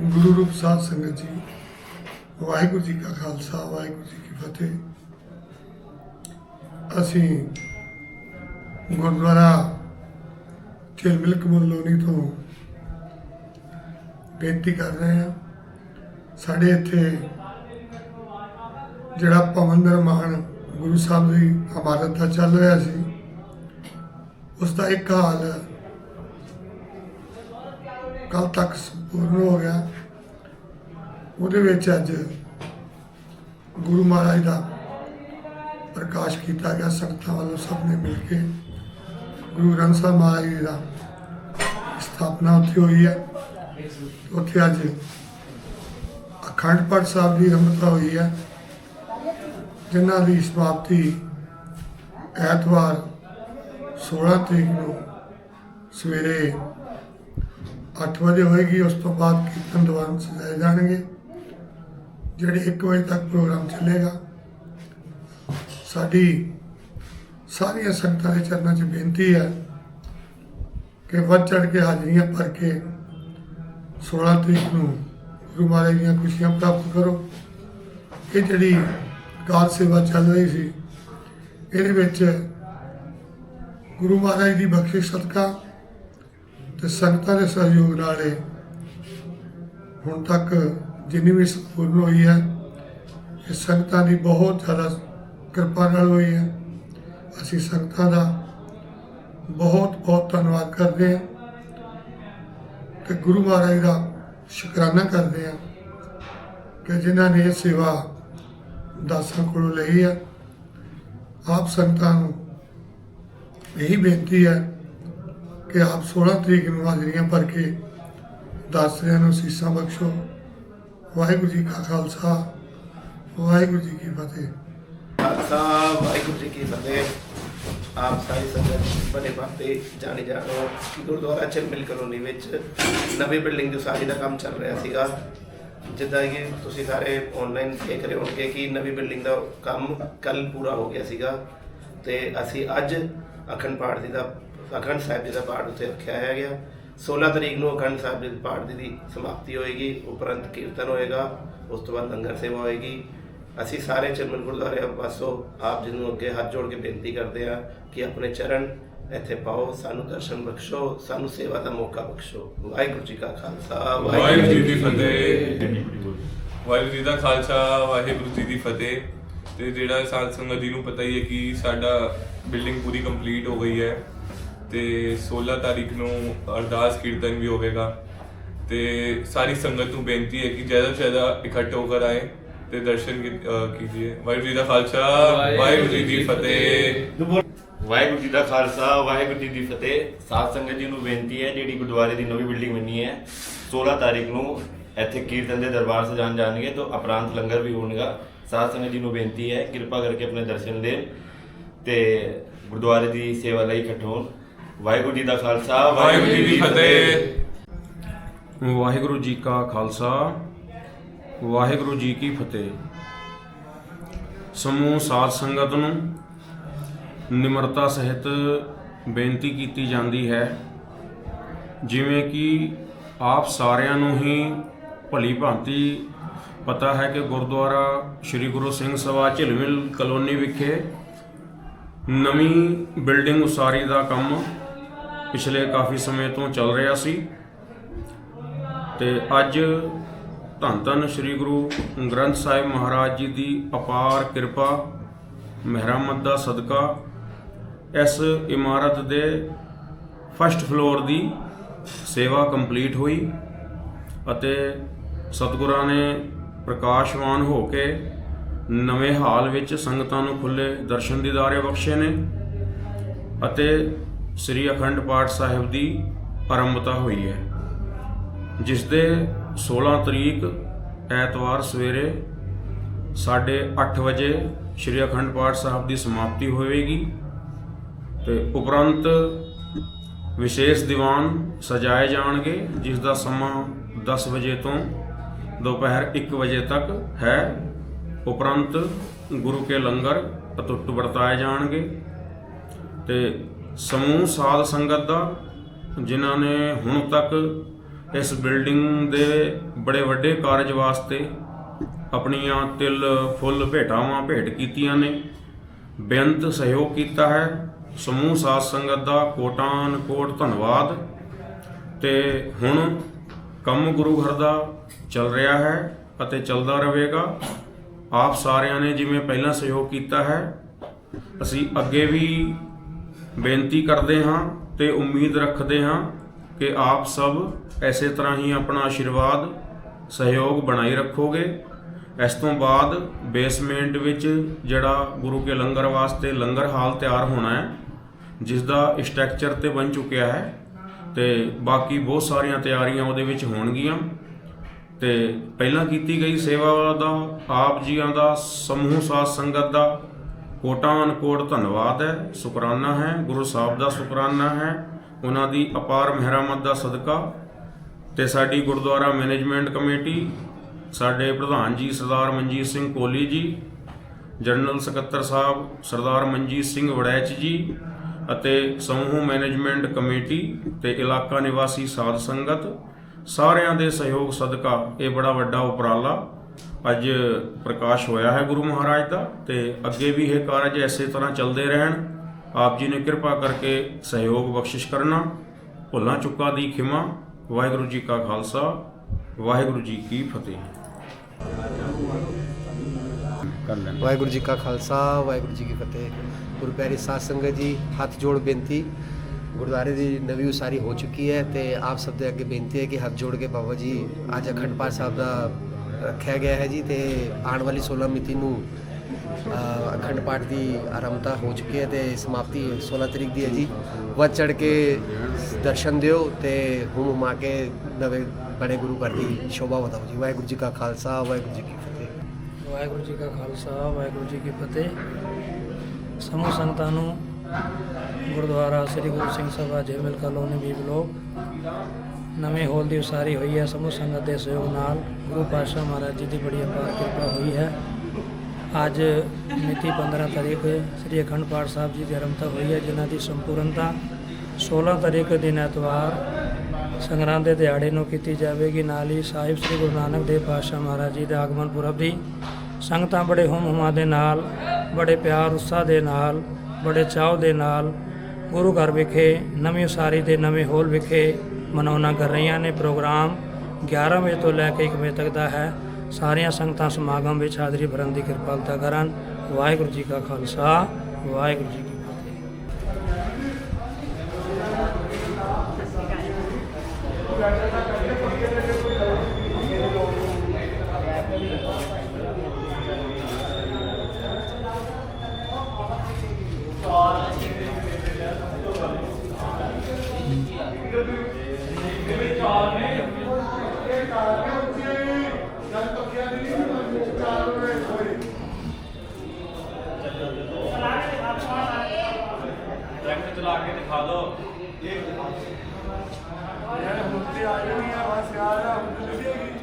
ਗੁਰੂ ਰੂਪ ਸਾਧ ਸੰਗਤ ਜੀ, ਵਾਹਿਗੁਰੂ ਜੀ ਕਾ ਖਾਲਸਾ, ਵਾਹਿਗੁਰੂ ਜੀ ਕੀ ਫਤਿਹ। ਅਸੀਂ ਗੁਰਦੁਆਰਾ ਝਿਲਮਿਲ ਕਮਲੋਨੀ ਤੋਂ ਬੇਨਤੀ ਕਰ ਰਹੇ ਹਾਂ। ਸਾਡੇ ਇੱਥੇ ਜਿਹੜਾ ਭਵਨ ਨਿਰਮਾਣ ਗੁਰੂ ਸਾਹਿਬ ਦੀ ਇਮਾਰਤ ਦਾ ਚੱਲ ਰਿਹਾ ਸੀ, ਉਸ ਦਾ ਇੱਕ ਹਾਲ ਕੱਲ ਤੱਕ ਸੰਪੂਰਨ ਹੋ ਗਿਆ। ਉਹਦੇ ਵਿੱਚ ਅੱਜ ਗੁਰੂ ਮਹਾਰਾਜ ਦਾ ਪ੍ਰਕਾਸ਼ ਕੀਤਾ ਗਿਆ। ਸੰਗਤਾਂ ਵੱਲੋਂ ਸਭ ਨੇ ਮਿਲ ਕੇ ਗੁਰੂ ਗ੍ਰੰਥ ਸਾਹਿਬ ਮਹਾਰਾਜ ਜੀ ਦਾ ਸਥਾਪਨਾ ਉੱਥੇ ਹੋਈ ਹੈ। ਉੱਥੇ ਅੱਜ ਅਖੰਡ ਪਾਠ ਸਾਹਿਬ ਦੀ ਰਮਤਾ ਹੋਈ ਹੈ। ਜਿਨ੍ਹਾਂ ਦੀ ਸਮਾਪਤੀ ਐਤਵਾਰ 16 ਤਰੀਕ ਨੂੰ ਸਵੇਰੇ 8 ਵਜੇ ਹੋਏਗੀ, ਉਸ ਤੋਂ ਬਾਅਦ ਕੀਰਤਨ ਦੀਵਾਨ ਸਜਾਏ ਜਾਣਗੇ। ਜਿਹੜੇ 1 ਵਜੇ ਤੱਕ ਪ੍ਰੋਗਰਾਮ ਚੱਲੇਗਾ, ਸਾਡੀ ਸਾਰੀਆਂ ਸੰਗਤਾਂ ਦੇ ਚਰਨਾਂ 'ਚ ਬੇਨਤੀ ਹੈ ਕਿ ਵੱਧ ਚੜ ਕੇ ਹਾਜ਼ਰੀਆਂ ਭਰ ਕੇ 16 ਤਰੀਕ ਨੂੰ ਗੁਰੂ ਮਹਾਰਾਜ ਦੀਆਂ ਖੁਸ਼ੀਆਂ ਪ੍ਰਾਪਤ ਕਰੋ। ਇਹ ਜਿਹੜੀ ਕਾਰ ਸੇਵਾ ਚੱਲ ਰਹੀ ਸੀ, ਇਹਦੇ ਵਿੱਚ ਗੁਰੂ ਮਹਾਰਾਜ ਦੀ ਬਖਸ਼ਿਸ਼ ਸਦਕਾ ਤੇ ਸੰਗਤਾਂ ਦੇ ਸਹਿਯੋਗ ਨਾਲ ਇਹ ਹੁਣ ਤੱਕ ਜਿੰਨੀ ਵੀ ਸੰਪੂਰਨ ਹੋਈ ਹੈ, ਇਹ ਸੰਗਤਾਂ ਦੀ ਬਹੁਤ ਜ਼ਿਆਦਾ ਕਿਰਪਾ ਨਾਲ ਹੋਈ ਹੈ। ਅਸੀਂ ਸੰਗਤਾਂ ਦਾ ਬਹੁਤ ਬਹੁਤ ਧੰਨਵਾਦ ਕਰਦੇ ਹਾਂ ਤੇ ਗੁਰੂ ਮਹਾਰਾਜ ਦਾ ਸ਼ੁਕਰਾਨਾ ਕਰਦੇ ਹਾਂ ਕਿ ਜਿਨ੍ਹਾਂ ਨੇ ਇਹ ਸੇਵਾ ਦਾਸਾਂ ਕੋਲੋਂ ਲਈ ਹੈ। ਆਪ ਸੰਗਤਾਂ ਨੂੰ ਇਹੀ ਬੇਨਤੀ ਹੈ ਕਿ ਆਪ 16 ਤਰੀਕ ਨੂੰ ਹਾਜ਼ਰੀਆਂ ਭਰ ਕੇ ਦਾਸਰਿਆਂ ਨੂੰ ਸੀਸਾਂ ਬਖਸ਼ੋ। ਵਾਹਿਗੁਰੂ ਜੀ ਕਾ ਖਾਲਸਾ, ਵਾਹਿਗੁਰੂ ਜੀ ਕੀ ਫਤਿਹ। ਖਾਲਸਾ, ਵਾਹਿਗੁਰੂ ਜੀ ਕੀ ਫਤਿਹ। ਆਪ ਸਾਰੀ ਸੰਗਤ ਬਨੇ ਬਾਤੇ ਜਾਣੀ ਜਾਣੋ ਕਿ ਗੁਰਦੁਆਰਾ ਚਰਮਿਲ ਕਲੋਨੀ ਵਿੱਚ ਨਵੀਂ ਬਿਲਡਿੰਗ ਦੀ ਉਸਾਰੀ ਦਾ ਕੰਮ ਚੱਲ ਰਿਹਾ ਸੀਗਾ। ਜਿੱਦਾਂ ਕਿ ਤੁਸੀਂ ਸਾਰੇ ਆਨਲਾਈਨ ਦੇਖ ਰਹੇ ਹੋਗੇ ਕਿ ਨਵੀਂ ਬਿਲਡਿੰਗ ਦਾ ਕੰਮ ਕੱਲ ਪੂਰਾ ਹੋ ਗਿਆ ਸੀਗਾ। ਤੇ ਅਸੀਂ ਅੱਜ ਅਖੰਡ ਪਾਠ ਜੀ ਦਾ ਅਖੰਡ ਸਾਹਿਬ ਜੀ ਦਾ ਪਾਠ ਉੱਥੇ ਰੱਖਿਆ ਹੈ ਗਿਆ। 16 ਤਰੀਕ ਨੂੰ ਅਖੰਡ ਸਾਹਿਬ ਜੀ ਦੇ ਪਾਠ ਦੀ- ਦੀ ਸਮਾਪਤੀ ਹੋਏਗੀ, ਉਪਰੰਤ ਕੀਰਤਨ ਹੋਏਗਾ, ਉਸ ਤੋਂ ਬਾਅਦ ਲੰਗਰ ਸੇਵਾ ਹੋਏਗੀ। ਅਸੀਂ ਸਾਰੇ ਚਰਮਨ ਗੁਰਦੁਆਰੇ ਪਾਸੋਂ ਆਪ ਜੀ ਨੂੰ ਅੱਗੇ ਹੱਥ ਜੋੜ ਕੇ ਬੇਨਤੀ ਕਰਦੇ ਹਾਂ ਕਿ ਆਪਣੇ ਚਰਨ ਇੱਥੇ ਪਾਓ, ਸਾਨੂੰ ਦਰਸ਼ਨ ਬਖਸ਼ੋ, ਸਾਨੂੰ ਸੇਵਾ ਦਾ ਮੌਕਾ ਬਖਸ਼ੋ। ਵਾਹਿਗੁਰੂ ਜੀ ਕਾ ਖਾਲਸਾ, ਵਾਹਿਗੁਰੂ ਜੀ ਦੀ ਫਤਿਹ। ਵਾਹਿਗੁਰੂ ਜੀ ਦਾ ਖਾਲਸਾ, ਵਾਹਿਗੁਰੂ ਜੀ ਦੀ ਫਤਿਹ। ਤੇ ਜਿਹੜਾ ਸਾਧ ਸੰਗਤ ਜੀ ਨੂੰ ਪਤਾ ਹੀ ਹੈ ਕਿ ਸਾਡਾ ਬਿਲਡਿੰਗ ਪੂਰੀ ਕੰਪਲੀਟ ਹੋ ਗਈ ਹੈ। ਤੇ 16 ਤਾਰੀਖ ਨੂੰ ਅਰਦਾਸ ਕੀਰਤਨ ਵੀ ਹੋਵੇਗਾ। ਤੇ ਸਾਰੀ ਸੰਗਤ ਨੂੰ ਬੇਨਤੀ ਹੈ ਕਿ ਜ਼ਿਆਦਾ ਤੋਂ ਜ਼ਿਆਦਾ ਇਕੱਠ ਹੋ ਕਰ ਆਏ ਤੇ ਦਰਸ਼ਨ ਕੀ- ਕੀਜੀਏ। ਵਾਹਿਗੁਰੂ ਜੀ ਦਾ ਖਾਲਸਾ, ਵਾਹਿਗੁਰੂ ਜੀ ਦੀ ਫਤਿਹ। ਵਾਹਿਗੁਰੂ ਜੀ ਦਾ ਖਾਲਸਾ, ਵਾਹਿਗੁਰੂ ਜੀ ਦੀ ਫਤਿਹ। ਸਾਧ ਸੰਗਤ ਜੀ ਨੂੰ ਬੇਨਤੀ ਹੈ, ਜਿਹੜੀ ਗੁਰਦੁਆਰੇ ਦੀ ਨਵੀਂ ਬਿਲਡਿੰਗ ਬਣੀ ਹੈ 16 ਤਾਰੀਖ ਨੂੰ ਇੱਥੇ ਕੀਰਤਨ ਦੇ ਦਰਬਾਰ ਸਜਾਣ ਜਾਣਗੇ, ਤਾਂ ਅਪਰਾਂਤ ਲੰਗਰ ਵੀ ਹੋਣਗਾ। ਸਾਧ ਸੰਗਤ ਜੀ ਨੂੰ ਬੇਨਤੀ ਹੈ, ਕਿਰਪਾ ਕਰਕੇ ਆਪਣੇ ਦਰਸ਼ਨ ਦੇਣ ਤੇ ਗੁਰਦੁਆਰੇ ਦੀ ਸੇਵਾ ਲਈ ਇਕੱਠੇ ਹੋਣ। ਵਾਹਿਗੁਰੂ ਜੀ ਦਾ ਖਾਲਸਾ, ਵਾਹਿਗੁਰੂ ਜੀ ਦੀ ਫਤਿਹ। ਵਾਹਿਗੁਰੂ ਜੀ ਕਾ ਖਾਲਸਾ, ਵਾਹਿਗੁਰੂ ਜੀ ਕੀ ਫਤਿਹ। ਸਮੂਹ ਸਾਧ ਸੰਗਤ ਨੂੰ ਨਿਮਰਤਾ ਸਹਿਤ ਬੇਨਤੀ ਕੀਤੀ ਜਾਂਦੀ ਹੈ, ਜਿਵੇਂ ਕਿ ਆਪ ਸਾਰਿਆਂ ਨੂੰ ਹੀ ਭਲੀ ਭਾਂਤੀ ਪਤਾ ਹੈ ਕਿ ਗੁਰਦੁਆਰਾ ਸ੍ਰੀ ਗੁਰੂ ਸਿੰਘ ਸਭਾ ਝਿਲਮਿਲ ਕਲੋਨੀ ਵਿਖੇ ਨਵੀਂ ਬਿਲਡਿੰਗ ਉਸਾਰੀ ਦਾ ਕੰਮ ਪਿਛਲੇ ਕਾਫੀ ਸਮੇਂ ਤੋਂ ਚੱਲ ਰਿਹਾ ਸੀ ਤੇ ਅੱਜ ਧੰਨ ਧੰਨ ਸ੍ਰੀ ਗੁਰੂ ਗ੍ਰੰਥ ਸਾਹਿਬ ਮਹਾਰਾਜ ਜੀ ਦੀ ਅਪਾਰ ਕਿਰਪਾ, ਮਿਹਰਮਤ ਦਾ ਸਦਕਾ ਇਸ ਇਮਾਰਤ ਦੇ ਫਸਟ ਫਲੋਰ ਦੀ ਸੇਵਾ ਕੰਪਲੀਟ ਹੋਈ ਅਤੇ ਸਤਿਗੁਰਾਂ ਨੇ ਪ੍ਰਕਾਸ਼ਵਾਨ ਹੋ ਕੇ ਨਵੇਂ ਹਾਲ ਵਿੱਚ ਸੰਗਤਾਂ ਨੂੰ ਖੁੱਲੇ ਦਰਸ਼ਨ ਦੀਦਾਰੇ ਬਖਸ਼ੇ ਨੇ ਅਤੇ ਸ੍ਰੀ ਅਖੰਡ ਪਾਠ ਸਾਹਿਬ ਦੀ ਆਰੰਭਤਾ ਹੋਈ ਹੈ ਜਿਸ ਦੇ 16 ਤਰੀਕ ਐਤਵਾਰ ਸਵੇਰੇ 8:30 ਵਜੇ ਸ੍ਰੀ ਅਖੰਡ ਪਾਠ ਸਾਹਿਬ ਦੀ ਸਮਾਪਤੀ ਹੋਵੇਗੀ ਤੇ ਉਪਰੰਤ ਵਿਸ਼ੇਸ਼ ਦੀਵਾਨ ਸਜਾਏ ਜਾਣਗੇ ਜਿਸ ਦਾ ਸਮਾਂ 10 ਵਜੇ ਤੋਂ ਦੁਪਹਿਰ 1 ਵਜੇ ਤੱਕ ਹੈ। ਉਪਰੰਤ ਗੁਰੂ ਕੇ ਲੰਗਰ ਅਤੁੱਟ ਵਰਤਾਏ ਜਾਣਗੇ ਤੇ ਸਮੂਹ ਸਾਧ ਸੰਗਤ ਦਾ, ਜਿਨ੍ਹਾਂ ਨੇ ਹੁਣ ਤੱਕ ਇਸ ਬਿਲਡਿੰਗ ਦੇ ਬੜੇ ਵੱਡੇ ਕਾਰਜ ਵਾਸਤੇ ਆਪਣੀਆਂ ਤਿਲ ਫੁੱਲ ਭੇਟਾਵਾਂ ਭੇਟ ਕੀਤੀਆਂ ਨੇ। ਬੇਅੰਤ ਸਹਿਯੋਗ ਕੀਤਾ ਹੈ। ਸਮੂਹ ਸਾਧ ਸੰਗਤ ਦਾ ਕੋਟਾਨ ਕੋਟ ਧੰਨਵਾਦ। ਤੇ ਹੁਣ ਕੰਮ ਗੁਰੂ ਘਰ ਦਾ ਚੱਲ ਰਿਹਾ ਹੈ ਅਤੇ ਚੱਲਦਾ ਰਹੇਗਾ। ਆਪ ਸਾਰਿਆਂ ਨੇ ਜਿਵੇਂ ਪਹਿਲਾਂ ਸਹਿਯੋਗ ਕੀਤਾ ਹੈ, ਅਸੀਂ ਅੱਗੇ ਵੀ ਬੇਨਤੀ ਕਰਦੇ ਹਾਂ ਤੇ ਉਮੀਦ ਰੱਖਦੇ ਹਾਂ ਕਿ ਆਪ ਸਭ ਐਸੇ ਤਰ੍ਹਾਂ ਹੀ ਆਪਣਾ ਆਸ਼ੀਰਵਾਦ, ਸਹਿਯੋਗ ਬਣਾਈ ਰੱਖੋਗੇ। ਇਸ ਤੋਂ ਬਾਅਦ ਬੇਸਮੈਂਟ ਵਿੱਚ ਜਿਹੜਾ ਗੁਰੂ ਕੇ ਲੰਗਰ ਵਾਸਤੇ ਲੰਗਰ ਹਾਲ ਤਿਆਰ ਹੋਣਾ ਹੈ ਜਿਸ ਦਾ ਸਟਰਕਚਰ ਤੇ ਬਣ ਚੁੱਕਿਆ ਹੈ ਤੇ ਬਾਕੀ ਬਹੁਤ ਸਾਰੀਆਂ ਤਿਆਰੀਆਂ ਉਹਦੇ ਵਿੱਚ ਹੋਣਗੀਆਂ। ਤੇ ਪਹਿਲਾਂ ਕੀਤੀ ਗਈ ਸੇਵਾ ਦਾ ਆਪ ਜੀਆਂ ਦਾ ਸਮੂਹ ਸਾਧ ਸੰਗਤ ਦਾ ਕੋਟਾਂ ਅਨਕੋਟ ਧੰਨਵਾਦ ਹੈ, ਸ਼ੁਕਰਾਨਾ ਹੈ, ਗੁਰੂ ਸਾਹਿਬ ਦਾ ਸ਼ੁਕਰਾਨਾ ਹੈ, ਉਹਨਾਂ ਦੀ ਅਪਾਰ ਮਿਹਰਮਤ ਦਾ ਸਦਕਾ ਤੇ ਸਾਡੀ ਗੁਰਦੁਆਰਾ ਮੈਨੇਜਮੈਂਟ ਕਮੇਟੀ, ਸਾਡੇ ਪ੍ਰਧਾਨ ਜੀ ਸਰਦਾਰ ਮਨਜੀਤ ਸਿੰਘ ਕੋਹਲੀ ਜੀ, ਜਨਰਲ ਸਕੱਤਰ ਸਾਹਿਬ ਸਰਦਾਰ ਮਨਜੀਤ ਸਿੰਘ ਵੜੈਚ ਜੀ ਅਤੇ ਸਮੂਹ ਮੈਨੇਜਮੈਂਟ ਕਮੇਟੀ ਤੇ ਇਲਾਕਾ ਨਿਵਾਸੀ ਸਾਧ ਸੰਗਤ, ਸਾਰਿਆਂ ਦੇ ਸਹਿਯੋਗ ਸਦਕਾ, ਇਹ ਬੜਾ ਵੱਡਾ ਉਪਰਾਲਾ ਅੱਜ ਪ੍ਰਕਾਸ਼ ਹੋਇਆ ਹੈ ਗੁਰੂ ਮਹਾਰਾਜ ਦਾ ਤੇ ਅੱਗੇ ਵੀ ਇਹ ਕਾਰਜ ਐਸੇ ਤਰ੍ਹਾਂ ਚੱਲਦੇ ਰਹਿਣ। ਆਪ ਜੀ ਨੇ ਕਿਰਪਾ ਕਰਕੇ ਸਹਿਯੋਗ ਬਖਸ਼ਿਸ਼ ਕਰਨਾ, ਭੁੱਲਾਂ ਚੁੱਕਾ ਦੀ ਖਿਮਾ, ਵਾਹਿਗੁਰੂ ਜੀ ਕਾ ਖਾਲਸਾ, ਵਾਹਿਗੁਰੂ ਜੀ ਕੀ ਫਤਿਹ। ਵਾਹਿਗੁਰੂ ਜੀ ਕਾ ਖਾਲਸਾ, ਵਾਹਿਗੁਰੂ ਜੀ ਕੀ ਫਤਿਹ। ਗੁਰੂ ਪਿਆਰੀ ਸਾਧ ਸੰਗਤ ਜੀ, ਹੱਥ ਜੋੜ ਬੇਨਤੀ। ਗੁਰਦੁਆਰੇ ਦੀ ਨਵੀਂ ਉਸਾਰੀ ਹੋ ਚੁੱਕੀ ਹੈ ਤੇ ਆਪ ਸਭ ਦੇ ਅੱਗੇ ਬੇਨਤੀ ਹੈ ਕਿ ਹੱਥ ਜੋੜ ਕੇ ਬਾਬਾ ਜੀ, ਅੱਜ ਅਖੰਡ ਪਾਠ ਸਾਹਿਬ ਦਾ ਰੱਖਿਆ ਗਿਆ ਹੈ ਜੀ ਤੇ ਆਉਣ ਵਾਲੀ 16 ਮਿਤੀ ਨੂੰ ਅਖੰਡ ਪਾਠ ਦੀ ਆਰੰਭਤਾ ਹੋ ਚੁੱਕੀ ਹੈ ਤੇ ਸਮਾਪਤੀ 16 ਤਰੀਕ ਦੀ ਹੈ ਜੀ। ਵੱਧ ਚੜ ਕੇ ਦਰਸ਼ਨ ਦਿਓ ਤੇ ਹੁਮ ਹੁਮਾ ਕੇ ਨਵੇਂ ਬੜੇ ਗੁਰੂ ਘਰ ਦੀ ਸ਼ੋਭਾ ਵਧਾਓ ਜੀ। ਵਾਹਿਗੁਰੂ ਜੀ ਕਾ ਖਾਲਸਾ, ਵਾਹਿਗੁਰੂ ਜੀ ਕੀ ਫਤਿਹ। ਵਾਹਿਗੁਰੂ ਜੀ ਕਾ ਖਾਲਸਾ, ਵਾਹਿਗੁਰੂ ਜੀ ਕੀ ਫਤਿਹ। ਸਮੂਹ ਸੰਗਤਾਂ ਨੂੰ ਗੁਰਦੁਆਰਾ ਸ੍ਰੀ ਗੁਰੂ ਸਿੰਘ ਸਭਾ ਜੇਮਲ ਕਲੋਨੀ ਵੀ ਬਲੋਕ ਨਵੇਂ ਹੋਲ ਦੀ ਉਸਾਰੀ ਹੋਈ ਹੈ। ਸਮੂਹ ਸੰਗਤ ਦੇ ਸਹਿਯੋਗ ਨਾਲ ਗੁਰੂ ਪਾਤਸ਼ਾਹ ਮਹਾਰਾਜ ਜੀ ਦੀ ਬੜੀ ਅਪਾਰ ਕਿਰਪਾ ਹੋਈ ਹੈ। ਅੱਜ ਮਿਤੀ 15 ਤਾਰੀਖ ਸ੍ਰੀ ਅਖੰਡ ਪਾਠ ਸਾਹਿਬ ਜੀ ਦੀ ਆਰੰਭਤਾ ਹੋਈ ਹੈ, ਜਿਨ੍ਹਾਂ ਦੀ ਸੰਪੂਰਨਤਾ 16 ਤਾਰੀਖ ਦਿਨ ਐਤਵਾਰ ਸੰਗਰਾਂਦ ਦੇ ਦਿਹਾੜੇ ਨੂੰ ਕੀਤੀ ਜਾਵੇਗੀ। ਨਾਲ ਹੀ ਸਾਹਿਬ ਸ੍ਰੀ ਗੁਰੂ ਨਾਨਕ ਦੇਵ ਪਾਤਸ਼ਾਹ ਮਹਾਰਾਜ ਜੀ ਦੇ ਆਗਮਨ ਪੁਰਬ ਦੀ ਸੰਗਤਾਂ ਬੜੇ ਹੁਮ ਹੁਮਾ ਦੇ ਨਾਲ, ਬੜੇ ਪਿਆਰ, ਉਤਸ਼ਾਹ ਦੇ ਨਾਲ, ਬੜੇ ਚਾਅ ਦੇ ਨਾਲ ਗੁਰੂ ਘਰ ਵਿਖੇ, ਨਵੀਂ ਉਸਾਰੀ ਦੇ ਨਵੇਂ ਹੋਲ ਵਿਖੇ ਮਨਾਉਣਾ ਕਰ ਰਹੀਆਂ ਨੇ। ਪ੍ਰੋਗਰਾਮ 11 ਵਜੇ ਤੋਂ ਲੈ ਕੇ 1 ਵਜੇ ਤੱਕ ਦਾ ਹੈ। ਸਾਰੀਆਂ ਸੰਗਤਾਂ ਸਮਾਗਮ ਵਿੱਚ ਹਾਜ਼ਰੀ ਭਰਨ ਦੀ ਕਿਰਪਾਲਤਾ ਕਰਨ। ਵਾਹਿਗੁਰੂ ਜੀ ਕਾ ਖਾਲਸਾ, ਵਾਹਿਗੁਰੂ ਜੀ ਯਾਰ ਹੁਣ ਤੇ ਆ ਜਾਣੀ ਆ ਬਸ ਯਾਰ। ਹੁਣ ਤੇ ਲੱਗੇਗੀ